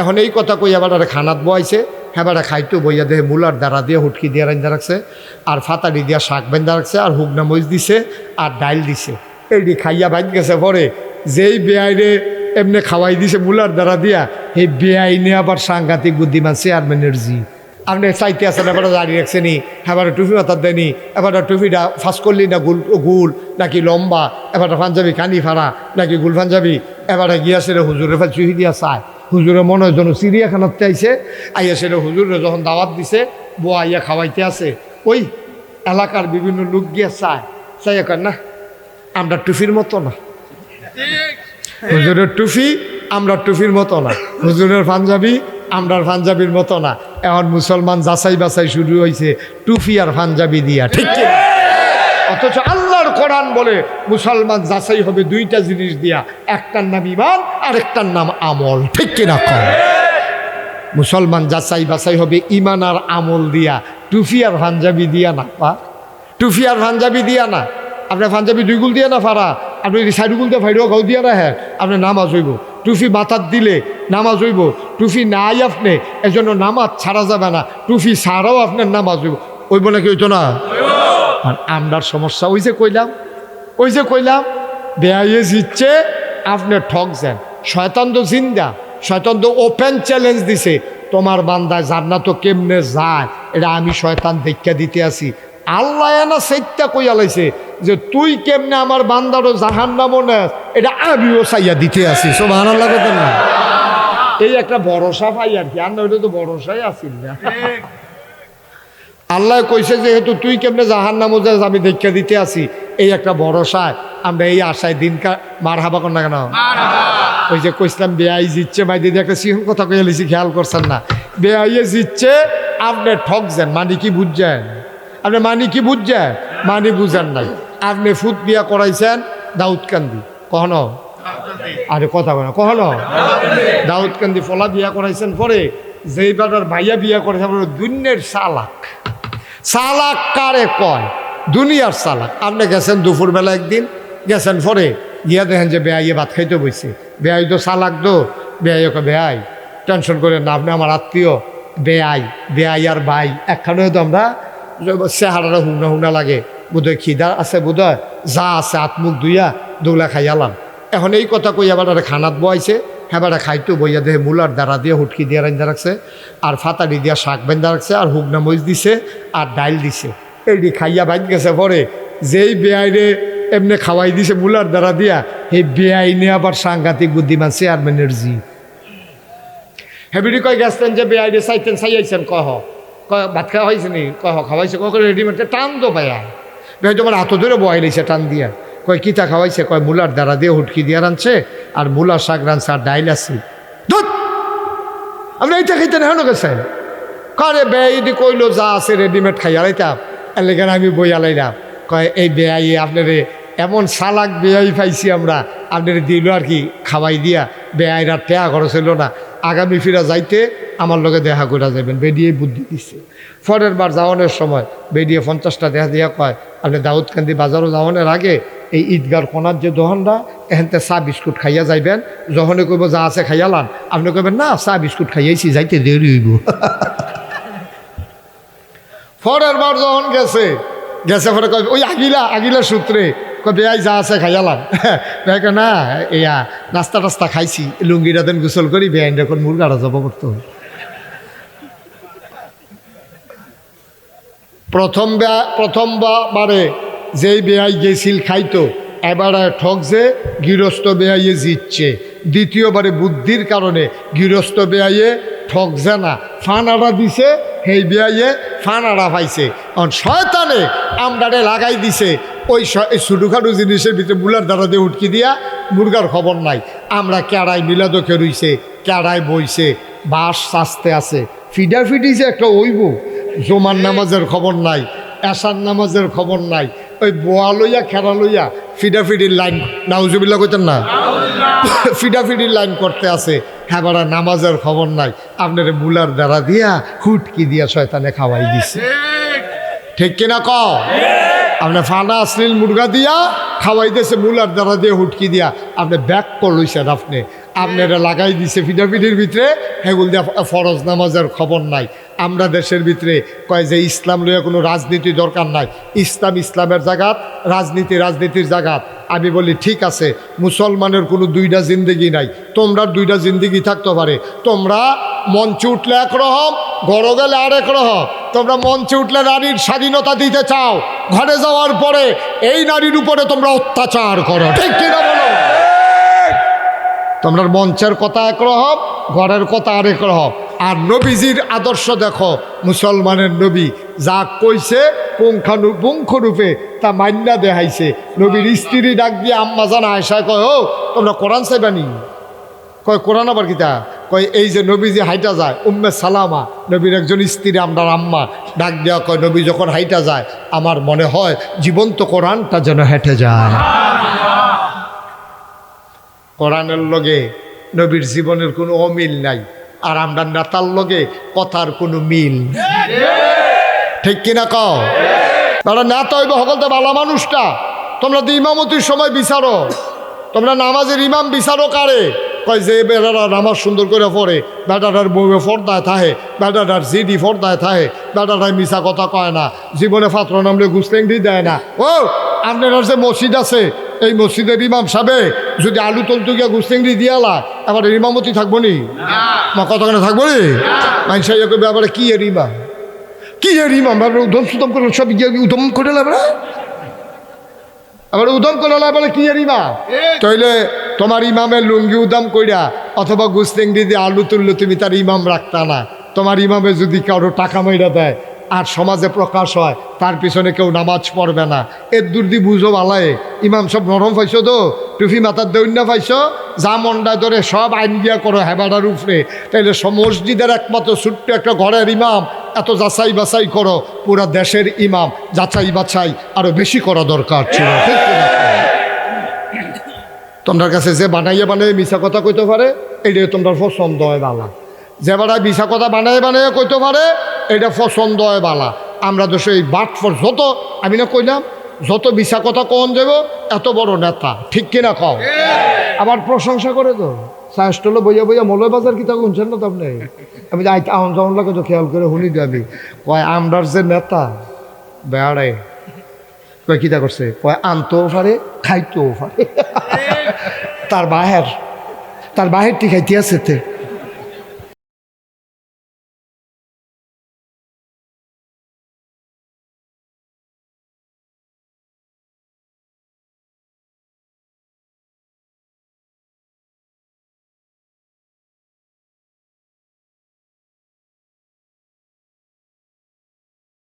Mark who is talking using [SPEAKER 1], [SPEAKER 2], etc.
[SPEAKER 1] এখন এই কথা কই আবার খানাত বয়াইছে হেবারে খাইতো বইয়া দেহে মুলার দ্বারা দিয়ে হুটকি দিয়ে রান্দা রাখছে, আর ফাতাড়ি দিয়া শাক বেন্দা রাখছে, আর হুগনা মরিচ দিছে, আর ডাইল দিছে। এইটি খাইয়া বাইক গেছে পরে, যেই বেআইরে এমনি খাওয়াই দিছে মুলার দ্বারা দিয়া, এই বেআইনে আবার সাংঘাতিক বুদ্ধিমান চেয়ারম্যানের জি। আপনি চাইতে আছেন এবার দাঁড়িয়ে রাখছেন নি এবার টুপি মাথার দেনি এবার টুপিটা ফাঁস করলি না গুল গুল, নাকি লম্বা এবার পাঞ্জাবি কানি ফাড়া, নাকি গুল পাঞ্জাবি এবার গিয়া সেটা হুজুরে ফেল চুহি দিয়া চায়। হুজুরে মনে হয় যেন চিড়িয়াখানাতে চাইছে আইয়া সেটা হুজুরে যখন দাওয়াত দিছে বউ আইয়া খাওয়াইতে আছে। ওই এলাকার বিভিন্ন লোক গিয়া চায়। চাইয়া কর না আমরা টুপির মতো না। হুজুরের টুফি, আমরা টুপির মতো না। হুজুরের পাঞ্জাবি আমরার পাঞ্জাবির মতো না। এখন মুসলমান যাচাই বাছাই শুরু হয়েছে টুফি আর পাঞ্জাবি দিয়া। ঠিক অথচ আল্লাহর কোরআন বলে মুসলমান যাচাই হবে দুইটা জিনিস দিয়া। একটার নাম ইমান আর একটার নাম আমল। ঠিক কিনা কম? মুসলমান যাচাই বাছাই হবে ইমান আর আমল দিয়া। টুফি আর পাঞ্জাবি দিয়া না, পা। টুফি আর পাঞ্জাবি দিয়া না। আপনার পাঞ্জাবি দুই গুল দিয়া না ফারা আপনি যদি সাইড গুল দিয়ে ফাইডো গাও দিয়া না হ্যাঁ আপনি নামাজ হইব। টুফি মাথার দিলে নামাজ হইব। টুফি নাই আপনি, এজন্য নামাজ ছাড়া যাবে না। টুফি ছাড়াও আপনার নামাজ হইব। ওইব নাকি হইতো না? আমরার সমস্যা, ওই যে কইলাম, ওই যে কইলাম বেয়াইয়ে জিতছে, আপনি ঠকছেন শয়তান তো জিন্দা, শয়তান তো ওপেন চ্যালেঞ্জ দিছে। তোমার বান্দায় তো কেমনে যায়? এটা আমি শয়তান দেখা দিতে আসি আল্লাহ না সেইটা কইয়া লাইছে যে, তুই কেমনে আমার বান্দারও জাহান নামো এটা আমিও চাইয়া দিতে আসি সব আনার লাগে না এই একটা ভরসা পাই আর কি। আর ওইটা তো ভরসাই আসিল না। আল্লাহ কইছে যেহেতু তুই কেমনে জাহান নামো যে আমি দেখা দিতে আসি এই একটা ভরসায় আমরা এই আশায় দিন মার হাবা কর না কেন? ওই যে কইসলাম বেআই জিতছে ভাই দিদি একটা সিংহ কথা কইয়া লিছি খেয়াল করছেন না। বেআইয়ে জিতছে আপনি ঠকছেন মানি কি বুঝছেন? আপনি মানি কি বুঝছেন? মানি বুঝেন নাই। আপনি ফুট বিয়া করাইছেন দাউদকান্দি। কখনো? আরে কথা বলে কখনো? দাউদকান্দি ফলা বিয়া করাইছেন পরে যেই বেটার ভাইয়া বিয়া করেছে দুনিয়ার সালাক সালাক কারে কয়? দুনিয়ার সালাক। আপনি গেছেন দুপুরবেলা একদিন, গেছেন পরে গিয়া দেখেন যে বেয়াইয়ে ভাত খাইতে বইছে। বেয়াই তো সালাক দো, বেয়াই ওকে বেয়াই। টেনশন করেন না, আপনি আমার আত্মীয়, বেয়াই বেয়াই আর ভাই। একখানে তো আমরা চেহারাটা হুংনা হুংনা লাগে। বোধহয় খিদা আছে, বোধহয় যা আছে, আত্মুখ দুইয়া দুগলা খাইয়ালাম এখন এই কথা কই আবার খানাত বয়াইছে। হেবারা খাইতো, বইয়া দেহে মুলার দ্বারা দিয়ে হুটকি দিয়ে রান্দা রাখছে, আর ফাতাড়ি দিয়া শাক বেন্দা রাখছে, আর হুগনা মরিচ দিছে, আর ডাইল দিছে। এইটি খাইয়া বাইক গেছে পরে, যেই বেআইরে এমনি খাওয়াই দিছে মুলার দ্বারা দিয়া, সেই বেআইনে আবার সাংঘাতিক বুদ্ধিমান চেয়ারম্যানের জি। হেবিডি কয় গেছেন যে বেআইরে চাইতেন, চাইয়াইছেন, কহ। ভাত খাওয়া হয়েছে নি? কহ, খাওয়াইছে কয় রেডিমেড টান তো পায়া বেআই তোমার হাত ধরে বহাই লাইছে টান দিয়া। কয়, কিতা খাওয়াইছে? কয়, মুলার দ্বারা দিয়ে হুটকি দিয়ে রানছে আর মুলার শাক রানছে আর ডাইল আছে। ধুত! আপনি এইটা খাইতেন হেন গেছেন? করে বেআইদি কইলো, যা আছে রেডিমেড খাইয়া লাইতাম এলাকার আমি বই আলাইলাম। কয়, এই বেআই আপনারে এমন সালাক বেআই পাইছি আমরা, আপনার দিল আর কি খাওয়াই দিয়া বেআইরা টেয়া খরচ হইল না। আগামী ফিরা যাইতে আমার লগে দেখা করে যাবেন বেডিয়ে বুদ্ধি দিচ্ছে পরের বার যাওয়ানোর সময় বেডিয়ে পঞ্চাশটা দেখা দিয়া কয়, আপনি দাউদকান্দি বাজারও যাওয়ানোর আগে এই ঈদগার কোনার যে দোকানটা এখানতে চা বিস্কুট খাইয়া যাইবেন। যখনই কইব, যা আছে খাইয়ালান। আপনি কইবেন, না চা বিস্কুট খাইয়াইছি, যাইতে দেরি হইব। পরের বার যখন গেছে গেছে পরে কয় ওই আগিলা আগিলা সূত্রে। কয় বেয়াই যা আছে খাইয়ালাম কয় না এয়া নাস্তা টাস্তা খাইছি, লুঙ্গিটা দেন গোসল করি, বেআইন এখন মুরগাটা জব করতে হবে। প্রথম প্রথম বারে যেই বেয়াই গেছিল খাইতো, এবারে ঠকছে গৃহস্থ বেয়াইয়ে জিতছে। দ্বিতীয়বারে বুদ্ধির কারণে গৃহস্থ বেয়াইয়ে ঠকছে না, ফানাড়া দিছে, সেই বেয়াইয়ে ফানাড়া পাইছে। কারণ শয়তানে আমদারে লাগাই দিছে। ওই ছোটোখাটো জিনিসের ভিতরে মুলার দ্বারা দিয়ে উটকি দিয়া মুরগার খবর নাই। আমরা কেড়াই মিলাদকে রইছে কেড়াই বইছে বাস সাজতে আছে। ফিডাফিডি যে একটা ওইব জোমার নামাজের খবর নাই, এশার নামাজের খবর নাই ওই বোয়া লইয়া খেলা লইয়া ফিডাফিডির লাইন নাউজুবিল্লা কইতেন না? ফিডাফিডির লাইন করতে আছে হ্যাঁ বাড়া নামাজের খবর নাই। আপনার মুলার দ্বারা দিয়া হুটকি দিয়া শয়তানে খাওয়াই দিছে। ঠিক। কিনা ক আপনি ফানা আসলিল মুরগা দিয়া খাওয়াই দিয়েছে মুলার দ্বারা দিয়ে হুটকি দিয়া। আপনি ব্যাক কর লইছেন আপনি। আপনারা লাগাই দিছে ফিডাফিডির ভিতরে হেগুল দিয়া ফরজ নামাজের খবর নাই। আমরা দেশের ভিতরে কয় যে ইসলাম লইয়া কোনো রাজনীতি দরকার নাই। ইসলাম ইসলামের জায়গাত রাজনীতি রাজনীতির জায়গাত আমি বলি ঠিক আছে মুসলমানের কোনো দুইটা জিন্দগি নাই। তোমরা দুইটা জিন্দগি থাকতে পারে। তোমরা মঞ্চে উঠলে একরকম ঘরে গেলে আরেক রকম। তোমরা মঞ্চে উঠলে নারীর স্বাধীনতা দিতে চাও। ঘরে যাওয়ার পরে এই নারীর উপরে তোমরা অত্যাচার করো। ঠিক কিনা বলো? তোমরা মঞ্চের কথা এক একরকম ঘরের কথা আরেক রকম। আর নবীজির আদর্শ দেখো, মুসলমানের নবী যা কইছে পুঙ্খানু পুঙ্খরূপে তা মান্যা দেখাইছে। নবীর স্ত্রী ডাক দিয়ে আম্মা জানা আয়সা কয়, ও, তোমরা কোরআন চাইবানি কয়, কোরআন আবার কিতা কয়, এই যে নবী যে হাইটা যায়, উম্মে সালামা, নবীর একজন স্ত্রী আমরার আম্মা, ডাক দেওয়া কয়, নবী যখন হাইটা যায়, আমার মনে হয় জীবন্ত কোরআনটা যেন হেঁটে যায়। কোরআনের লগে নবীর জীবনের কোনো অমিল নাই। আর আমরা নেতার লগে কথার কোনো মিল। ঠিক কিনা কও? তারা নেতা হইব সকলতে ভালো মানুষটা। তোমরা তো ইমামতির সময় বিচারো। তোমরা নামাজের ইমাম বিচারো কারে? কয়, যে বেটারা নামাজ সুন্দর করে পড়ে, বেটাটার বউয়ে ফর্দায় থাহে বেটাটার জিডি ফর্দায় থাহে বেটাটার মিশা কথা কয় না। জীবনে ফাত্র নামলে গুসলেংডি দেয় না। ও, আপনার যে মসজিদ আছে এই মসজিদের ইমাম সাবে যদি আলু তলতু গিয়া গুসলেংডি দিয়ালা এবার ইমামতি থাকব নি? মা কতখানে থাকব নি? মানুষ ব্যাপারে কি এর ইমাম? কি এর ইমাম? ব্যাপারে উদম সুদম করে সব গিয়ে উদম করে লাবরা আবার উদম করে বলে কি এর ইমাম? তাইলে তোমার ইমামের লুঙ্গি উদম কইরা অথবা গুস্তেংডি দিয়ে আলু তুললে তুমি তার ইমাম রাখতা না। তোমার ইমামে যদি কারও টাকা মাইরা দেয় আর সমাজে প্রকাশ হয়, তার পিছনে কেউ নামাজ পড়বে না। এর দুর্দি বুঝো বালায়। ইমাম সব নরম পাইছো তো? টুফি মাথার দৈন্য পাইছো? যা মন্ডা ধরে সব আইন গিয়া করো, হেবাডার উপরে তাইলে মসজিদের একমাত্র ছোট্ট একটা ঘরের ইমাম, এত যাচাই বাছাই করো, পুরা দেশের ইমাম, যাচাই বাছাই আরও বেশি করা দরকার ছিল? তোমার কাছে যে বানাইয়া বানাই মিশা কথা কইতে পারে এইটা তোমার পছন্দ হয় বালা। যে বানায় মিশা কথা বানাই বানাইয়া কইতে পারে, এটা পছন্দ হয় বালা। আমরা তো সেই বাট ফর যত, আমি না কইলাম, যত মিশা কথা কন যাব এত বড় নেতা। ঠিক কিনা কও? আবার প্রশংসা করে তো। সাহসটলে বইয়া বইয়া মলয় বাজার কি কিতা শুনছেন না তো আপনি? আমি যে আহন যাওয়ার লাগে তো খেয়াল করে শুনি যাবি কয়, আমরার যে নেতা বেড়ায় কয়, কিতা করছে? কয়, আনতেও পারে, খাইতেও পারে। তার বাহের, তার বাহেরটি খাইতে আছে তে।